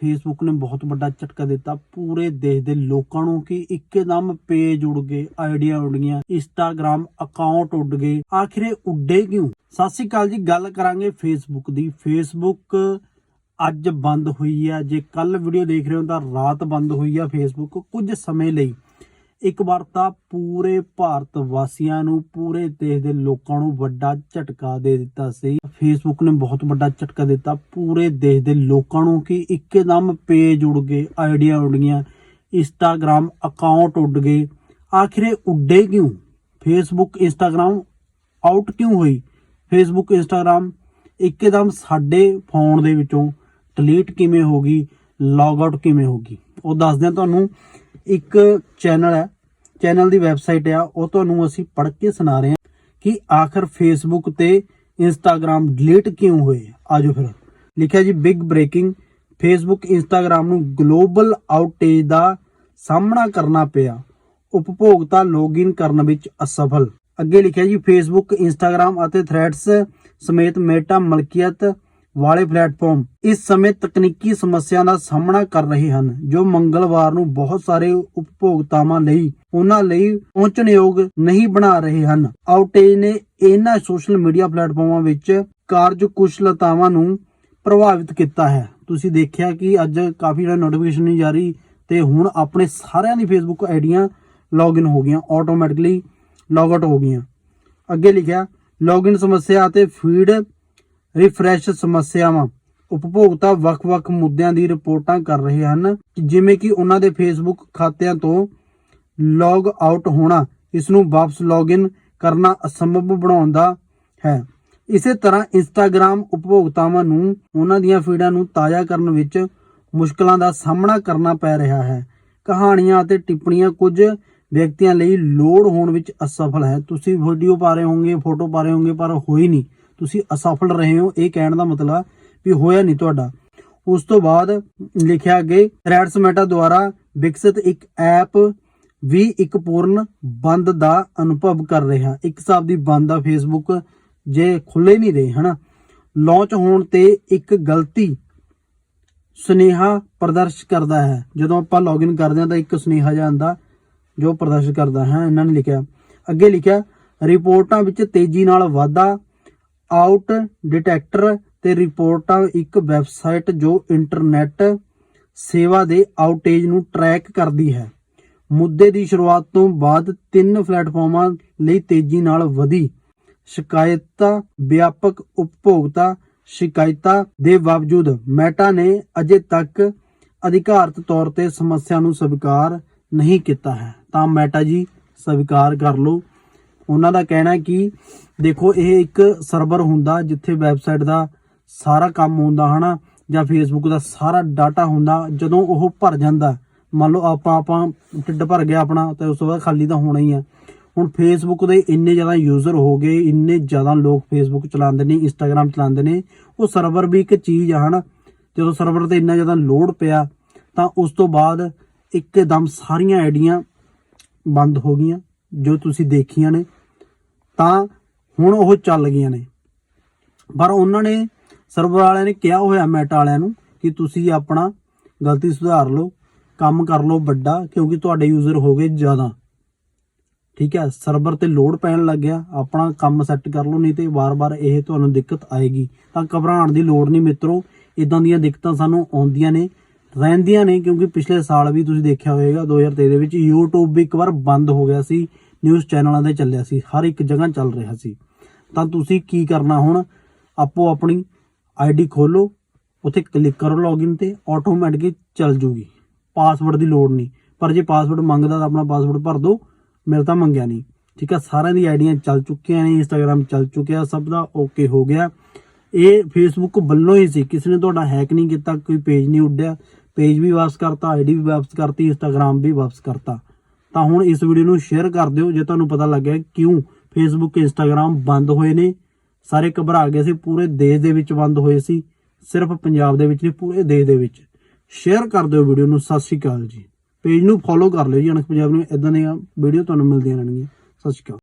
Facebook ਨੇ ਬਹੁਤ ਵੱਡਾ ਝਟਕਾ ਦਿੱਤਾ। ਪੂਰੇ ਦੇਸ਼ ਦੇ ਲੋਕਾਂ ਨੂੰ ਕਿ ਇੱਕਦਮ ਪੇਜ ਉੜ ਗਏ ਆਈਡੀਆ ਉੜ ਗਈਆਂ ਇੰਸਟਾਗ੍ਰam ਅਕਾਊਂਟ ਉੱਡ ਗਏ। ਆਖਿਰ ਉੱਡੇ ਕਿਉਂ? ਸਤਿ ਸ਼੍ਰੀ ਅਕਾਲ ਜੀ, ਗੱਲ ਕਰਾਂਗੇ ਫੇਸਬੁੱਕ ਦੀ। ਫੇਸਬੁੱਕ ਅੱਜ ਬੰਦ ਹੋਈ ਹੈ ਜੇ ਕੱਲ ਵੀਡੀਓ ਦੇਖ ਰਹੇ ਹੋ ਤਾਂ ਰਾਤ ਬੰਦ ਹੋਈ ਹੈ ਫੇਸਬੁੱਕ ਕੁਝ ਸਮੇਂ ਲਈ। ਇੱਕ ਵਾਰ ਤਾਂ ਪੂਰੇ ਭਾਰਤ ਵਾਸੀਆਂ ਨੂੰ, ਪੂਰੇ ਦੇਸ਼ ਦੇ ਲੋਕਾਂ ਨੂੰ ਵੱਡਾ ਝਟਕਾ ਦੇ ਦਿੱਤਾ ਸੀ। ਫੇਸਬੁੱਕ ਨੇ ਬਹੁਤ ਵੱਡਾ ਝਟਕਾ ਦਿੱਤਾ। ਪੂਰੇ ਦੇਸ਼ ਦੇ ਲੋਕਾਂ ਨੂੰ ਕਿ ਇੱਕਦਮ ਪੇਜ ਉੜ ਗਏ ਆਈਡੀਆ ਉੜ ਗਈਆਂ ਇੰਸਟਾਗ੍ਰam ਅਕਾਊਂਟ ਉੱਡ ਗਏ। ਆਖਿਰ ਉੱਡੇ ਕਿਉਂ? ਫੇਸਬੁੱਕ ਇੰਸਟਾਗ੍ਰam ਆਊਟ ਕਿਉਂ ਹੋਈ? ਫੇਸਬੁੱਕ ਇੰਸਟਾਗ੍ਰam ਇੱਕਦਮ ਸਾਡੇ ਫੋਨ ਦੇ ਵਿੱਚੋਂ ਡਿਲੀਟ ਕਿਵੇਂ ਹੋ ਗਈ? ਲੌਗ ਆਊਟ ਕਿਵੇਂ ਹੋ ਗਈ? ਉਹ ਦੱਸਦੇ ਹਾਂ ਤੁਹਾਨੂੰ ਇੱਕ ਚੈਨਲ ਹੈ। ਚੈਨਲ ਦੀ ਵੈਬਸਾਈਟ ਆ। ਉਹ ਤੁਹਾਨੂੰ ਅਸੀਂ ਪੜ੍ਹ ਕੇ ਸੁਣਾ ਰਹੇ ਹਾਂ ਕਿ ਆਖਰ ਫੇਸਬੁੱਕ ਤੇ ਇੰਸਟਾਗ੍ਰam ਡਿਲੀਟ ਕਿਉਂ ਹੋਏ? ਆਜੋ ਫਿਰ। ਲਿਖਿਆ ਜੀ ਬਿਗ ਬ੍ਰੇਕਿੰਗ ਫੇਸਬੁੱਕ ਇੰਸਟਾਗ੍ਰam ਨੂੰ ਗਲੋਬਲ ਆਊਟੇਜ ਦਾ ਸਾਹਮਣਾ ਕਰਨਾ ਪਿਆ। ਉਪਭੋਗਤਾ ਲੌਗਇਨ ਕਰਨ ਵਿੱਚ ਅਸਫਲ। ਅੱਗੇ ਲਿਖਿਆ ਜੀ ਫੇਸਬੁੱਕ ਇੰਸਟਾਗ੍ਰam ਅਤੇ ਥ੍ਰੈਡਸ ਸਮੇਤ ਮੇਟਾ ਮਲਕੀਅਤ ਵਾਲੇ ਪਲੇਟਫਾਰਮ ਇਸ ਸਮੇਂ ਤਕਨੀਕੀ ਸਮੱਸਿਆ ਦਾ ਸਾਹਮਣਾ ਕਰ ਰਹੇ ਹਨ, ਜੋ ਮੰਗਲਵਾਰ ਨੂੰ ਬਹੁਤ ਸਾਰੇ ਉਪਭੋਗਤਾਵਾਂ ਲਈ ਉਹਨਾਂ ਲਈ ਪਹੁੰਚਣਯੋਗ ਨਹੀਂ ਬਣਾ ਰਹੇ ਹਨ। ਆਊਟੇਜ ਨੇ ਇਹਨਾਂ ਸੋਸ਼ਲ ਮੀਡੀਆ ਪਲੇਟਫਾਰਮਾਂ ਵਿੱਚ ਕਾਰਜਕੁਸ਼ਲਤਾਵਾਂ ਨੂੰ ਪ੍ਰਭਾਵਿਤ ਕੀਤਾ ਹੈ। ਤੁਸੀਂ ਦੇਖਿਆ ਕਿ ਅੱਜ ਕਾਫੀ ਜਿਹੜਾ ਨੋਟੀਫਿਕੇਸ਼ਨ ਨਹੀਂ ਜਾਰੀ ਤੇ ਹੁਣ ਆਪਣੇ ਸਾਰਿਆਂ ਦੀ ਫੇਸਬੁੱਕ ਆਈਡੀਆਂ ਲੌਗਇਨ ਹੋ ਗਈਆਂ ਆਟੋਮੈਟਿਕਲੀ ਲੌਗ ਆਊਟ ਹੋ ਗਈਆਂ। ਅੱਗੇ ਲਿਖਿਆ ਲੌਗਇਨ ਸਮੱਸਿਆ ਅਤੇ ਫੀਡ ਰਿਫਰੈਸ਼ ਸਮੱਸਿਆਵਾਂ। ਉਪਭੋਗਤਾ ਵੱਖ-ਵੱਖ ਮੁੱਦਿਆਂ ਦੀ ਰਿਪੋਰਟਾਂ ਕਰ ਰਹੇ ਹਨ, ਜਿਵੇਂ ਕਿ ਉਹਨਾਂ ਦੇ ਫੇਸਬੁੱਕ ਖਾਤਿਆਂ ਤੋਂ ਲੌਗ ਆਊਟ ਹੋਣਾ ਇਸ ਨੂੰ ਵਾਪਸ ਲੌਗਇਨ ਕਰਨਾ ਅਸੰਭਵ ਬਣਾਉਂਦਾ ਹੈ। ਇਸੇ ਤਰ੍ਹਾਂ ਇੰਸਟਾਗ੍ਰam ਉਪਭੋਗਤਾਵਾਂ ਨੂੰ ਉਹਨਾਂ ਦੀਆਂ ਫੀਡਾਂ ਨੂੰ ਤਾਜ਼ਾ ਕਰਨ ਵਿੱਚ ਮੁਸ਼ਕਲਾਂ ਦਾ ਸਾਹਮਣਾ ਕਰਨਾ ਪੈ ਰਿਹਾ ਹੈ। ਕਹਾਣੀਆਂ ਅਤੇ ਟਿੱਪਣੀਆਂ ਕੁਝ ਵਿਅਕਤੀਆਂ ਲਈ ਲੋਡ ਹੋਣ ਵਿੱਚ ਅਸਫਲ ਹੈ। ਤੁਸੀਂ ਵੀਡੀਓ ਪਾ ਰਹੇ ਹੋਗੇ ਫੋਟੋ ਪਾ ਰਹੇ ਹੋਗੇ ਪਰ ਹੋਈ ਨਹੀਂ। ਤੁਸੀਂ ਅਸਫਲ ਰਹੇ ਹੋ, ਇਹ ਕਹਿਣ ਦਾ ਮਤਲਬ ਵੀ ਹੋਇਆ ਨਹੀਂ ਤੁਹਾਡਾ। ਉਸ ਤੋਂ ਬਾਅਦ ਲਿਖਿਆ ਅੱਗੇ ਥ੍ਰੈਡਸ ਦੁਆਰਾ ਵਿਕਸਿਤ ਇੱਕ ਐਪ ਵੀ ਇੱਕ ਪੂਰਨ ਬੰਦ ਦਾ ਅਨੁਭਵ ਕਰ ਰਿਹਾ। ਇੱਕ ਹਿਸਾਬ ਦੀ ਬੰਦ ਆ ਫੇਸਬੁੱਕ ਜੇ ਖੁੱਲੇ ਨਹੀਂ ਰਹੇ, ਹਨਾ। ਲਾਂਚ ਹੋਣ ਤੇ ਇੱਕ ਗਲਤੀ ਸੁਨੇਹਾ ਪ੍ਰਦਰਸ਼ ਕਰਦਾ ਹੈ। ਜਦੋਂ ਆਪਾਂ ਲੌਗਇਨ ਕਰਦੇ ਹਾਂ ਤਾਂ ਇੱਕ ਸੁਨੇਹਾ ਜਾਂਦਾ ਜੋ ਪ੍ਰਦਰਸ਼ ਕਰਦਾ ਹੈ, ਇਹਨਾਂ ਨੇ ਲਿਖਿਆ। ਅੱਗੇ ਲਿਖਿਆ, ਰਿਪੋਰਟਾਂ ਵਿੱਚ ਤੇਜ਼ੀ ਨਾਲ ਵਾਧਾ ਆਊਟ ਡਿਟੈਕਟਰ ਤੇ ਰਿਪੋਰਟਾਂ ਇੱਕ ਵੈਬਸਾਈਟ ਜੋ ਇੰਟਰਨੈਟ ਸੇਵਾ ਦੇ ਆਊਟੇਜ ਨੂੰ ਟਰੈਕ ਕਰਦੀ ਹੈ। ਮੁੱਦੇ ਦੀ ਸ਼ੁਰੂਆਤ ਤੋਂ ਬਾਅਦ ਤਿੰਨ ਪਲੇਟਫਾਰਮਾਂ ਲਈ ਤੇਜ਼ੀ ਨਾਲ ਵਧੀ। ਸ਼ਿਕਾਇਤਾਂ, ਵਿਆਪਕ ਉਪਭੋਗਤਾ ਸ਼ਿਕਾਇਤਾਂ ਦੇ ਬਾਵਜੂਦ ਮੈਟਾ ਨੇ ਅਜੇ ਤੱਕ ਅਧਿਕਾਰਤ ਤੌਰ ਤੇ ਸਮੱਸਿਆ ਨੂੰ ਸਵੀਕਾਰ ਨਹੀਂ ਕੀਤਾ ਹੈ। ਤਾਂ ਮੈਟਾ ਜੀ, ਸਵੀਕਾਰ ਕਰ ਲਓ। ਉਹਨਾਂ ਦਾ ਕਹਿਣਾ ਕਿ ਦੇਖੋ, ਇਹ ਇੱਕ ਸਰਵਰ ਹੁੰਦਾ ਜਿੱਥੇ ਵੈਬਸਾਈਟ ਦਾ ਸਾਰਾ ਕੰਮ ਹੁੰਦਾ, ਹਨਾ, ਜਾਂ ਫੇਸਬੁੱਕ ਦਾ ਸਾਰਾ ਡਾਟਾ ਹੁੰਦਾ, ਜਦੋਂ ਉਹ ਭਰ ਜਾਂਦਾ, ਮੰਨ ਲਓ ਆਪਾਂ ਆਪਾਂ ਢਿੱਡ ਭਰ ਗਿਆ ਆਪਣਾ, ਤੇ ਉਸ ਤੋਂ ਬਾਅਦ ਖਾਲੀ ਤਾਂ ਹੋਣਾ ਹੀ ਆ। ਹੁਣ ਫੇਸਬੁੱਕ ਦੇ ਇੰਨੇ ਜ਼ਿਆਦਾ ਯੂਜ਼ਰ ਹੋ ਗਏ, ਇੰਨੇ ਜ਼ਿਆਦਾ ਲੋਕ ਫੇਸਬੁੱਕ ਚਲਾਉਂਦੇ ਨੇ ਇੰਸਟਾਗ੍ਰam ਚਲਾਉਂਦੇ ਨੇ, ਉਹ ਸਰਵਰ ਵੀ ਇੱਕ ਚੀਜ਼ ਆ, ਹਨਾ, ਜਦੋਂ ਸਰਵਰ ਤੇ ਇੰਨਾ ਜ਼ਿਆਦਾ ਲੋਡ ਪਿਆ, ਤਾਂ ਉਸ ਤੋਂ ਬਾਅਦ ਇੱਕਦਮ ਸਾਰੀਆਂ ਆਈਡੀਆਂ ਬੰਦ ਹੋ ਗਈਆਂ, ਜੋ ਤੁਸੀਂ ਦੇਖੀਆਂ ਨੇ। ਤਾਂ ਹੁਣ ਉਹ ਚੱਲ ਗਈਆਂ ਨੇ। ਪਰ ਉਹਨਾਂ ਨੇ ਸਰਵਰ ਵਾਲਿਆਂ ਨੇ ਕਿਹਾ ਹੋਇਆ ਮੈਟ ਵਾਲਿਆਂ ਨੂੰ ਕਿ ਤੁਸੀਂ ਆਪਣਾ ਗਲਤੀ ਸੁਧਾਰ ਲਓ, ਕੰਮ ਕਰ ਲਓ ਵੱਡਾ, ਕਿਉਂਕਿ ਤੁਹਾਡੇ ਯੂਜ਼ਰ ਹੋ ਗਏ ਜ਼ਿਆਦਾ। ਠੀਕ ਹੈ, ਸਰਵਰ ਤੇ ਲੋਡ ਪੈਣ ਲੱਗ ਗਿਆ, ਆਪਣਾ ਕੰਮ ਸੈੱਟ ਕਰ ਲਓ, ਨਹੀਂ ਤੇ ਵਾਰ-ਵਾਰ ਇਹ ਤੁਹਾਨੂੰ ਦਿੱਕਤ ਆਏਗੀ। ਤਾਂ ਘਬਰਾਉਣ ਦੀ ਲੋੜ ਨਹੀਂ ਮਿੱਤਰੋ ਇਦਾਂ ਦੀਆਂ ਦਿੱਕਤਾਂ ਸਾਨੂੰ ਆਉਂਦੀਆਂ ਨੇ, ਰਹਿੰਦੀਆਂ ਨੇ, ਕਿਉਂਕਿ ਪਿਛਲੇ ਸਾਲ ਵੀ ਤੁਸੀਂ ਦੇਖਿਆ ਹੋਵੇਗਾ 2023 ਦੇ ਵਿੱਚ YouTube ਵੀ ਇੱਕ ਵਾਰ ਬੰਦ ਹੋ ਗਿਆ ਸੀ। ਨਿਊਜ਼ ਚੈਨਲਾਂ ਤੇ ਚੱਲਿਆ ਸੀ, ਹਰ ਇੱਕ ਜਗ੍ਹਾ ਚੱਲ ਰਿਹਾ ਸੀ। ਤਾਂ ਤੁਸੀਂ ਕੀ ਕਰਨਾ ਹੁਣ? ਆਪੋ ਆਪਣੀ ਆਈਡੀ ਖੋਲੋ, ਉੱਥੇ ਕਲਿੱਕ ਕਰੋ ਲੌਗਇਨ ਤੇ ਆਟੋਮੈਟਿਕ ਚੱਲ ਜੂਗੀ। ਪਾਸਵਰਡ ਦੀ ਲੋੜ ਨਹੀਂ। ਪਰ ਜੇ ਪਾਸਵਰਡ ਮੰਗਦਾ ਤਾਂ ਆਪਣਾ ਪਾਸਵਰਡ ਭਰ ਦਿਓ, ਮੇਰੇ ਤਾਂ ਮੰਗਿਆ ਨਹੀਂ। ਠੀਕ ਹੈ ਸਾਰਿਆਂ ਦੀ ਆਈਡੀਆਂ ਚੱਲ ਚੁੱਕੀਆਂ ਨੇ ਇੰਸਟਾਗ੍ਰam ਚੱਲ ਚੁੱਕਿਆ, ਸਭ ਦਾ ਓਕੇ ਹੋ ਗਿਆ। ਇਹ ਫੇਸਬੁੱਕ ਵੱਲੋਂ ਹੀ ਸੀ, ਕਿਸੇ ਨੇ ਤੁਹਾਡਾ ਹੈਕ ਨਹੀਂ ਕੀਤਾ, ਕੋਈ ਪੇਜ ਨਹੀਂ ਉੱਡਿਆ। ਪੇਜ ਵੀ ਵਾਪਸ ਕਰਤਾ ਆਈਡੀ ਵੀ ਵਾਪਸ ਕਰਤੀ ਇੰਸਟਾਗ੍ਰam ਵੀ ਵਾਪਸ ਕਰਤਾ। ਤਾਂ ਹੁਣ ਇਸ ਵੀਡੀਓ ਨੂੰ ਸ਼ੇਅਰ ਕਰ ਦਿਓ ਜੇ ਤੁਹਾਨੂੰ ਪਤਾ ਲੱਗਿਆ ਕਿਉਂ ਫੇਸਬੁੱਕ ਇੰਸਟਾਗ੍ਰam ਬੰਦ ਹੋਏ ਨੇ। ਸਾਰੇ ਘਬਰਾ ਗਏ ਸੀ, ਪੂਰੇ ਦੇਸ਼ ਦੇ ਵਿੱਚ ਬੰਦ ਹੋਏ ਸੀ। ਸਿਰਫ ਪੰਜਾਬ ਦੇ ਵਿੱਚ ਨਹੀਂ, ਪੂਰੇ ਦੇਸ਼ ਦੇ ਵਿੱਚ। ਸ਼ੇਅਰ ਕਰ ਦਿਓ ਵੀਡੀਓ ਨੂੰ, ਸਤਿ ਸ਼੍ਰੀ ਅਕਾਲ ਜੀ। ਪੇਜ ਨੂੰ ਫੋਲੋ ਕਰ ਲਿਓ ਜੀ, ਅਣਖ ਪੰਜਾਬ ਨੂੰ। ਇਦਾਂ ਦੀਆਂ ਵੀਡੀਓ ਤੁਹਾਨੂੰ ਮਿਲਦੀਆਂ ਰਹਿਣਗੀਆਂ। ਸਤਿ ਸ਼੍ਰੀ ਅਕਾਲ।